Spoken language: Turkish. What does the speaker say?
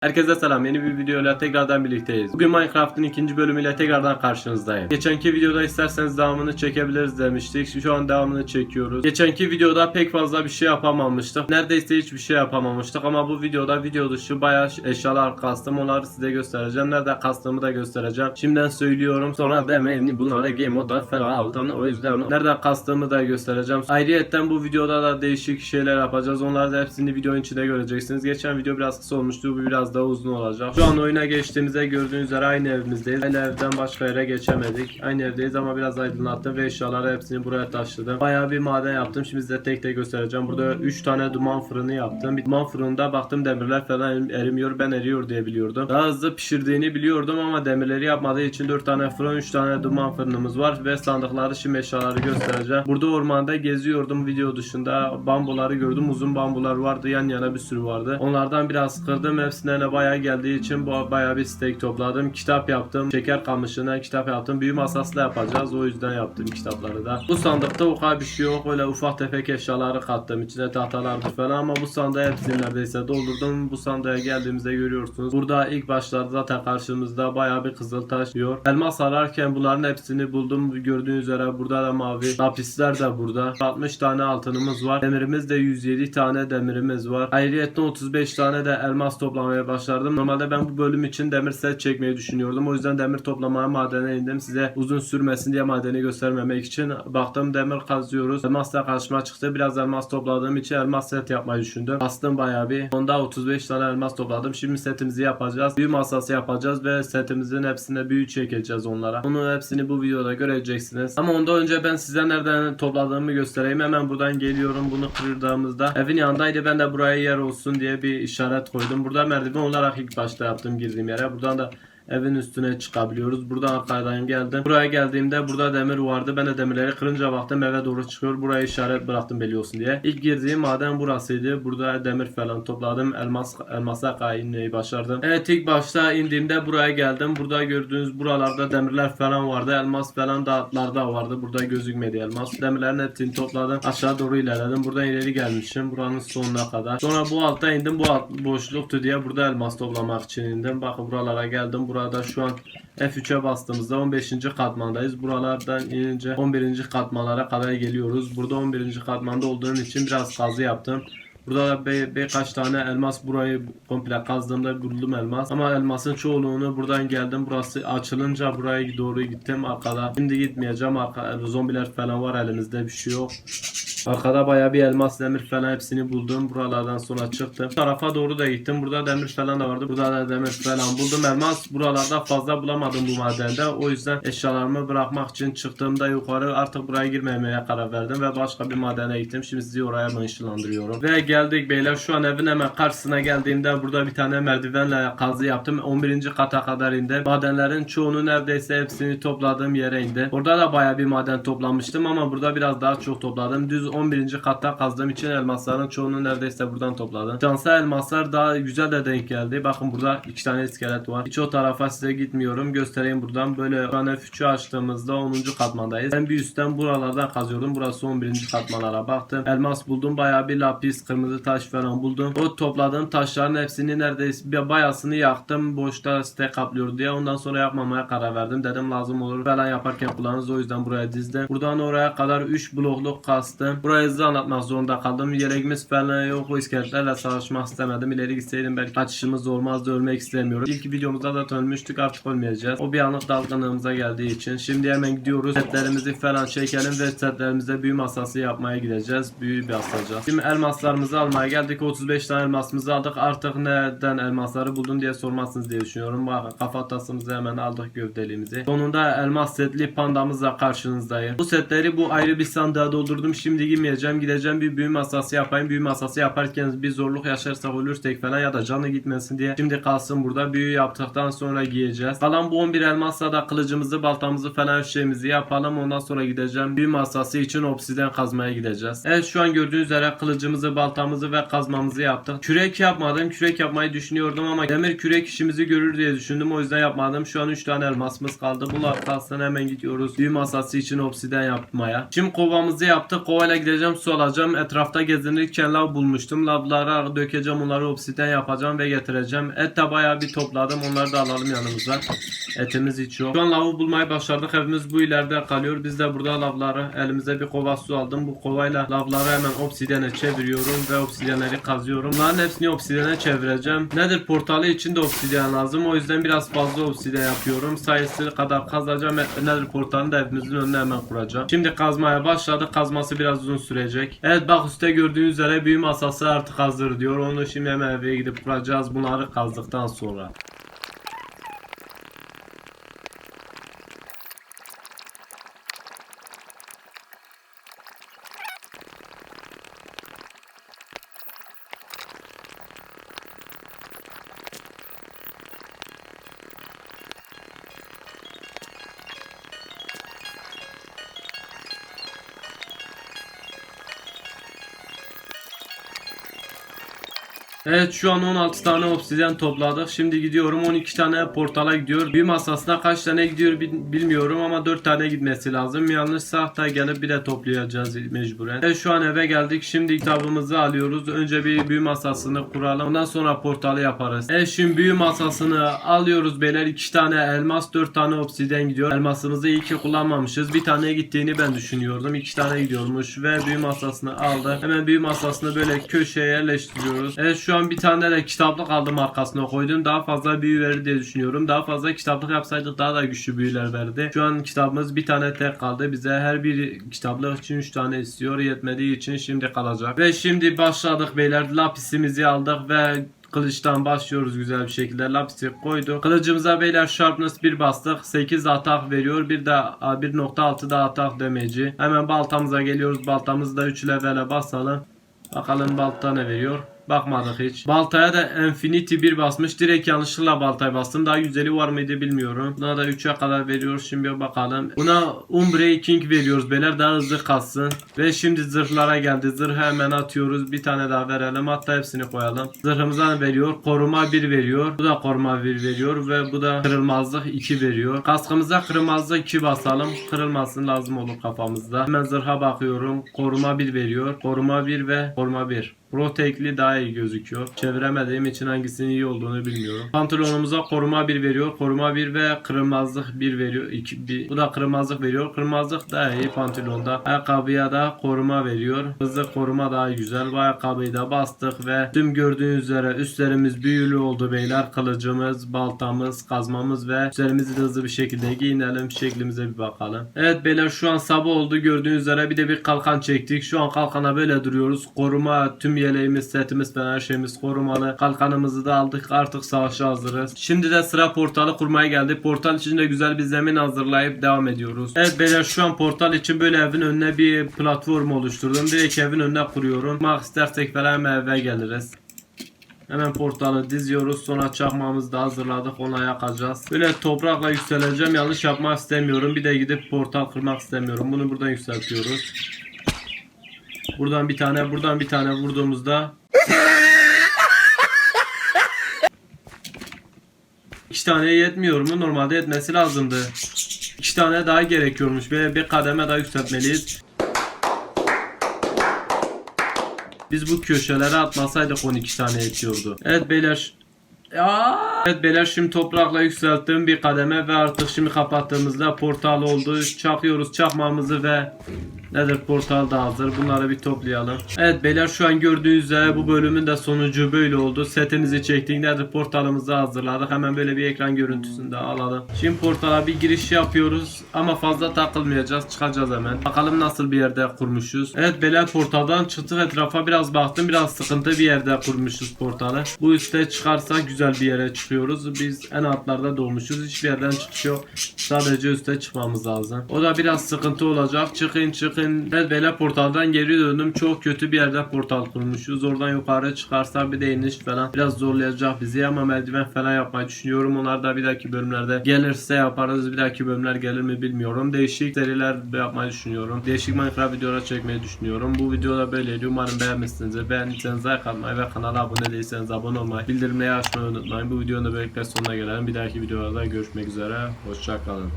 Herkese selam. Yeni bir videoyla tekrardan birlikteyiz. Bugün Minecraft'ın ikinci bölümüyle tekrardan karşınızdayım. Geçenki videoda isterseniz devamını çekebiliriz demiştik. Şu an devamını çekiyoruz. Geçenki videoda pek fazla bir şey yapamamıştık. Neredeyse hiçbir şey yapamamıştık ama bu videoda video dışı bayağı eşyalar kastım. Onları size göstereceğim. Nerede kastımı da göstereceğim. Şimdiden söylüyorum. Sonra demeyin bunlara game moda falan aldım. O yüzden nereden kastığımı da göstereceğim. Ayrıyetten bu videoda da değişik şeyler yapacağız. Onları da hepsini videonun içinde göreceksiniz. Geçen video biraz kısa olmuştu. Bu biraz daha uzun olacak. Şu an oyuna geçtiğimizde gördüğünüz üzere aynı evimizdeyiz. Aynı evden başka yere geçemedik. Aynı evdeyiz ama biraz aydınlattım ve eşyaları hepsini buraya taşıdım. Bayağı bir maden yaptım. Şimdi size tek tek göstereceğim. Burada 3 tane duman fırını yaptım. Bir duman fırında baktım demirler falan erimiyor. Ben eriyor diye biliyordum. Daha hızlı pişirdiğini biliyordum ama demirleri yapmadığı için 4 tane fırın 3 tane duman fırınımız var ve sandıkları şimdi eşyaları göstereceğim. Burada ormanda geziyordum video dışında. Bambuları gördüm. Uzun bambular vardı. Yan yana bir sürü vardı. Onlardan biraz kırdım. Hepsine de bayağı geldiği için bu bayağı bir steak topladım. Kitap yaptım. Şeker kamışına kitap yaptım. Büyü masasıyla yapacağız. O yüzden yaptım kitapları da. Bu sandıkta o kadar bir şey yok. Öyle ufak tefek eşyaları kattım. İçine tahtalardır falan ama bu sandığı hepsini neredeyse doldurdum. Bu sandığa geldiğimizde görüyorsunuz. Burada ilk başlarda zaten karşımızda bayağı bir kızıl taş diyor. Elmas ararken bunların hepsini buldum. Gördüğünüz üzere burada da mavi. Lapisler de burada. 60 tane altınımız var. Demirimiz de 107 tane demirimiz var. Ayrıca 35 tane de elmas toplamaya başladım. Normalde ben bu bölüm için demir set çekmeyi düşünüyordum. O yüzden demir toplamaya madene indim. Size uzun sürmesin diye madeni göstermemek için. Baktım demir kazıyoruz. Elmas da karşıma çıktı. Biraz elmas topladığım için elmas set yapmayı düşündüm. Bastım bayağı bir. Onda 35 tane elmas topladım. Şimdi setimizi yapacağız. Büyü masası yapacağız ve setimizin hepsine büyü çekeceğiz onlara. Bunun hepsini bu videoda göreceksiniz. Ama ondan önce ben size nereden topladığımı göstereyim. Hemen buradan geliyorum. Bunu kırdığımızda evin yanındaydı. Ben de buraya yer olsun diye bir işaret koydum. Burada merdiven olarak ilk başta yaptım girdiğim yere. Buradan da evin üstüne çıkabiliyoruz. Buradan arkadan geldim. Buraya geldiğimde burada demir vardı. Ben de demirleri kırınca baktım eve doğru çıkıyor. Buraya işaret bıraktım belli olsun diye. İlk girdiğim maden burasıydı. Burada demir falan topladım. Elmas elmasa kayınmayı başardım. Evet ilk başta indiğimde buraya geldim. Burada gördüğünüz buralarda demirler falan vardı. Elmas falan da altlarda vardı. Burada gözükmedi elmas. Demirlerin hepsini topladım. Aşağı doğru ilerledim. Buradan ileri gelmişim. Buranın sonuna kadar. Sonra bu alta indim. Bu alt boşluktu diye burada elmas toplamak için indim. Bakın buralara geldim. Burada şu an F3'e bastığımızda 15. katmandayız. Buralardan inince 11. katmanlara kadar geliyoruz. Burada 11. katmanda olduğum için biraz kazı yaptım. Burada da be, birkaç tane elmas burayı komple kazdığımda buldum elmas. Ama elmasın çoğunluğunu buradan geldim. Burası açılınca buraya doğru gittim arkada. Şimdi gitmeyeceğim. Arka, zombiler falan var elimizde bir şey yok. Arkada baya bir elmas demir falan hepsini buldum. Buralardan sonra çıktım. Bu tarafa doğru da gittim. Burada demir falan da vardı. Burada da demir falan buldum. Elmas buralarda fazla bulamadım bu madende. O yüzden eşyalarımı bırakmak için çıktığımda yukarı artık buraya girmemeye karar verdim ve başka bir madene gittim. Şimdi sizi oraya ben ışınlandırıyorum. Ve geldik beyler. Şu an evin hemen karşısına geldiğimde burada bir tane merdivenle kazı yaptım. 11. kata kadar indim. Madenlerin çoğunu neredeyse hepsini topladığım yere indim. Orada da baya bir maden toplamıştım ama burada biraz daha çok topladım. Düz 11. katta kazdığım için elmasların çoğunu neredeyse buradan topladım. Şansa elmaslar daha güzel de denk geldi. Bakın burada iki tane iskelet var. Hiç o tarafa size gitmiyorum. Göstereyim buradan. Böyle an F3'ü açtığımızda 10. katmandayız. Ben bir üstten buralardan kazıyordum. Burası 11. katmanlara baktım. Elmas buldum. Bayağı bir lapis, kırmızı taş falan buldum. O topladığım taşların hepsini neredeyse bayasını yaktım. Boşta site kaplıyor diye. Ondan sonra yapmamaya karar verdim. Dedim lazım olur falan yaparken kullanırız. O yüzden buraya dizdim. Buradan oraya kadar 3 blokluk kastım. Burayı hızlı anlatmak zorunda kaldım. Gereğimiz falan yok. O iskeletlerle savaşmak istemedim. İleri gitseydim belki kaçışımız olmazdı. Ölmek istemiyorum. İlk videomuzda da ölmüştük. Artık ölmeyeceğiz. O bir anlık dalgınlığımıza geldiği için. Şimdi hemen gidiyoruz. Setlerimizi falan çekelim ve setlerimize büyü masası yapmaya gideceğiz. Büyü basacağız. Şimdi elmaslarımızı almaya geldik. 35 tane elmasımızı aldık. Artık nereden elmasları buldun diye sormazsınız diye düşünüyorum. Bakın kafatasımızı hemen aldık gövdeliğimizi. Sonunda elmas setli pandamızla karşınızdayım. Bu setleri bu ayrı bir sandığa doldurdum. Şimdi girmeyeceğim. Gideceğim bir büyü masası yapayım. Büyü masası yaparken bir zorluk yaşarsak ölürsek falan ya da canı gitmesin diye. Şimdi kalsın burada. Büyü yaptıktan sonra giyeceğiz. Kalan bu 11 elmasla da kılıcımızı, baltamızı falan şeyimizi yapalım. Ondan sonra gideceğim. Büyü masası için obsiden kazmaya gideceğiz. Evet şu an gördüğünüz üzere kılıcımızı, baltamızı baltamızı ve kazmamızı yaptık. Kürek yapmadım. Kürek yapmayı düşünüyordum ama demir kürek işimizi görür diye düşündüm. O yüzden yapmadım. Şu an 3 tane elmasımız kaldı. Bunlar kalsın hemen gidiyoruz. Büyü masası için obsiden yapmaya. Şimdi kovamızı yaptık. Kovayla gideceğim su alacağım. Etrafta gezinirken lav bulmuştum. Lavlara dökeceğim onları obsiden yapacağım ve getireceğim. Et de bayağı bir topladım. Onları da alalım yanımıza. Etimiz hiç yok. Şu an lavı bulmayı başardık. Evimiz bu ileride kalıyor. Biz de burada lavları elimize bir kova su aldım. Bu kovayla lavları hemen obsidene çeviriyorum ve obsidenleri kazıyorum. Bunların hepsini obsidene çevireceğim. Nedir portalı için de obsidyen lazım. O yüzden biraz fazla obsidyen yapıyorum. Sayısı kadar kazacağım. Nedir portalını da evimizin önüne hemen kuracağım. Şimdi kazmaya başladık. Kazması biraz uzun sürecek. Evet bak üstte gördüğünüz üzere büyü masası artık hazır diyor. Onu şimdi hemen eve gidip kuracağız. Bunları kazdıktan sonra. Evet şu an 16 tane obsidyen topladık. Şimdi gidiyorum 12 tane portala gidiyor. Bir masasına kaç tane gidiyor bil- bilmiyorum ama 4 tane gitmesi lazım. Yanlışsa da gelip bir de toplayacağız mecburen. Evet şu an eve geldik. Şimdi kitabımızı alıyoruz. Önce bir büyü masasını kuralım. Ondan sonra portalı yaparız. Evet şimdi büyü masasını alıyoruz beyler. 2 tane elmas 4 tane obsidyen gidiyor. Elmasımızı iyi ki kullanmamışız. Bir tane gittiğini ben düşünüyordum. 2 tane gidiyormuş ve büyü masasını aldık. Hemen büyü masasını böyle köşeye yerleştiriyoruz. Evet şu an bir tane de kitaplık aldım arkasına koydum. Daha fazla büyü verir diye düşünüyorum. Daha fazla kitaplık yapsaydık daha da güçlü büyüler verdi. Şu an kitabımız bir tane tek kaldı. Bize her bir kitaplık için 3 tane istiyor. Yetmediği için şimdi kalacak. Ve şimdi başladık beyler. Lapisimizi aldık ve Kılıçtan başlıyoruz güzel bir şekilde. Lapisi koyduk. Kılıcımıza beyler sharpness 1 bastık. 8 atak veriyor. Bir de a, 1.6 da atak demeci. Hemen baltamıza geliyoruz. Baltamızı da 3 levele basalım. Bakalım balta ne veriyor. Bakmadık hiç. Baltaya da Infinity 1 basmış. Direkt yanlışlıkla baltaya bastım. Daha güzeli var mıydı bilmiyorum. Buna da 3'e kadar veriyoruz. Şimdi bakalım. Buna Unbreaking veriyoruz beyler. Daha hızlı kalsın. Ve şimdi zırhlara geldi. Zırh hemen atıyoruz. Bir tane daha verelim. Hatta hepsini koyalım. Zırhımıza veriyor. Koruma 1 veriyor. Bu da koruma 1 veriyor. Ve bu da kırılmazlık 2 veriyor. Kaskımıza kırılmazlık 2 basalım. Kırılmasın lazım olur kafamızda. Hemen zırha bakıyorum. Koruma 1 veriyor. Koruma 1 ve koruma 1. Protekli daha iyi gözüküyor. Çeviremediğim için hangisinin iyi olduğunu bilmiyorum. Pantolonumuza koruma 1 veriyor. Koruma 1 ve kırılmazlık 1 veriyor. 2, bir, bu da kırılmazlık veriyor. Kırılmazlık daha iyi pantolonda. Ayakkabıya da koruma veriyor. Hızlı koruma daha güzel. Bu ayakkabıyı da bastık ve tüm gördüğünüz üzere üstlerimiz büyülü oldu beyler. Kılıcımız, baltamız, kazmamız ve üstlerimizi de hızlı bir şekilde giyinelim. Şeklimize bir bakalım. Evet beyler şu an sabah oldu. Gördüğünüz üzere bir de bir kalkan çektik. Şu an kalkana böyle duruyoruz. Koruma tüm yeleğimiz, setimiz falan her şeyimiz korumalı. Kalkanımızı da aldık. Artık savaşa hazırız. Şimdi de sıra portalı kurmaya geldi. Portal için de güzel bir zemin hazırlayıp devam ediyoruz. Evet beyler şu an portal için böyle evin önüne bir platform oluşturdum. Direkt evin önüne kuruyorum. Mak istersek falan eve geliriz. Hemen portalı diziyoruz. Sonra çakmamızı da hazırladık. Ona yakacağız. Böyle toprakla yükseleceğim. Yanlış yapmak istemiyorum. Bir de gidip portal kırmak istemiyorum. Bunu buradan yükseltiyoruz. Buradan bir tane, buradan bir tane vurduğumuzda İki tane yetmiyor mu? Normalde yetmesi lazımdı. İki tane daha gerekiyormuş ve bir kademe daha yükseltmeliyiz. Biz bu köşelere atmasaydık 12 tane yetiyordu. Evet beyler. Ya. Evet beyler şimdi toprakla yükselttiğim bir kademe ve artık şimdi kapattığımızda portal oldu. Çakıyoruz çakmamızı ve Nedir portal da hazır. Bunları bir toplayalım. Evet beyler şu an gördüğünüz üzere bu bölümün de sonucu böyle oldu. Setimizi çektik. Nedir portalımızı hazırladık. Hemen böyle bir ekran görüntüsünü de alalım. Şimdi portala bir giriş yapıyoruz. Ama fazla takılmayacağız. Çıkacağız hemen. Bakalım nasıl bir yerde kurmuşuz. Evet beyler portaldan çıktık etrafa biraz baktım. Biraz sıkıntı bir yerde kurmuşuz portalı. Bu üste çıkarsak güzel bir yere çıkıyoruz. Biz en altlarda doğmuşuz. Hiçbir yerden çıkış yok. Sadece üste çıkmamız lazım. O da biraz sıkıntı olacak. Çıkın çıkın ben böyle portaldan geri döndüm. Çok kötü bir yerde portal kurmuşuz. Oradan yukarı çıkarsak bir de iniş falan biraz zorlayacak bizi ama merdiven falan yapmayı düşünüyorum. Onlar da bir dahaki bölümlerde gelirse yaparız. Bir dahaki bölümler gelir mi bilmiyorum. Değişik seriler yapmayı düşünüyorum. Değişik Minecraft videolar çekmeyi düşünüyorum. Bu videoda böyleydi. Umarım beğenmişsinizdir. Beğendiyseniz like atmayı ve kanala abone değilseniz abone olmayı, bildirimleri açmayı unutmayın. Bu videonun da böylelikle sonuna gelelim. Bir dahaki videolarda görüşmek üzere. Hoşçakalın.